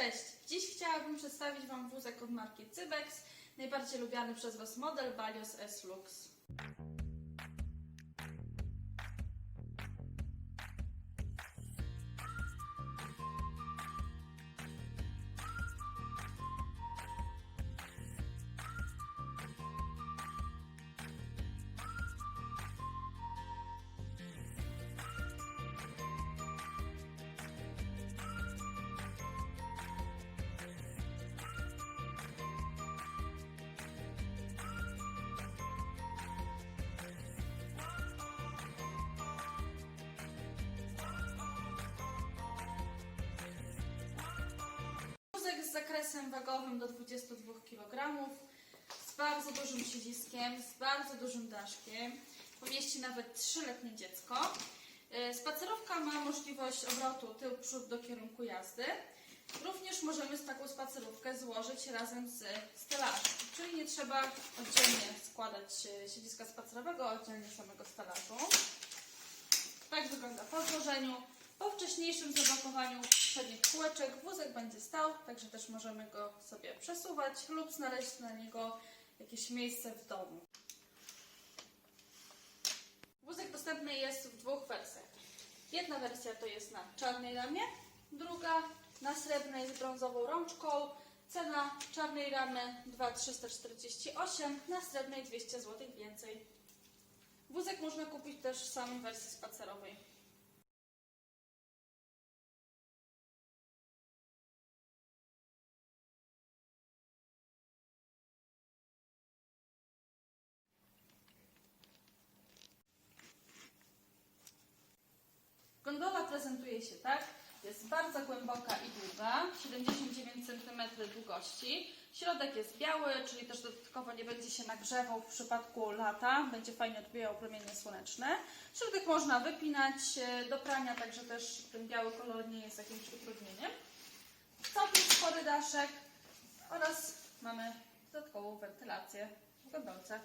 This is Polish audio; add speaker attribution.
Speaker 1: Cześć! Dziś chciałabym przedstawić Wam wózek od marki Cybex, najbardziej lubiany przez Was model Balios S Zakresem wagowym do 22 kg, z bardzo dużym siedziskiem, z bardzo dużym daszkiem. Pomieści nawet 3-letnie dziecko. Yy, Spacerówka ma możliwość obrotu tył-przód do kierunku jazdy. Również możemy z taką spacerówkę złożyć razem z stelażem, czyli nie trzeba oddzielnie składać e, siedziska spacerowego, oddzielnie samego stelażu. Tak wygląda po złożeniu. Po wcześniejszym zapakowaniu przednich kółeczek wózek będzie stał, także też możemy go sobie przesuwać lub znaleźć na niego jakieś miejsce w domu. Wózek dostępny jest w dwóch wersjach. Jedna wersja to jest na czarnej ramie, druga na srebrnej z brązową rączką. Cena czarnej ramy 2,348, na srebrnej 200 zł więcej. Wózek można kupić też w samej wersji spacerowej. Gondola prezentuje się tak. Jest bardzo głęboka i długa, 79 cm długości. Środek jest biały, czyli też dodatkowo nie będzie się nagrzewał w przypadku lata. Będzie fajnie odbijał promienie słoneczne. Środek można wypinać e, do prania, także też ten biały kolor nie jest jakimś utrudnieniem. Całkiem spory daszek oraz mamy dodatkową wentylację w gondolce.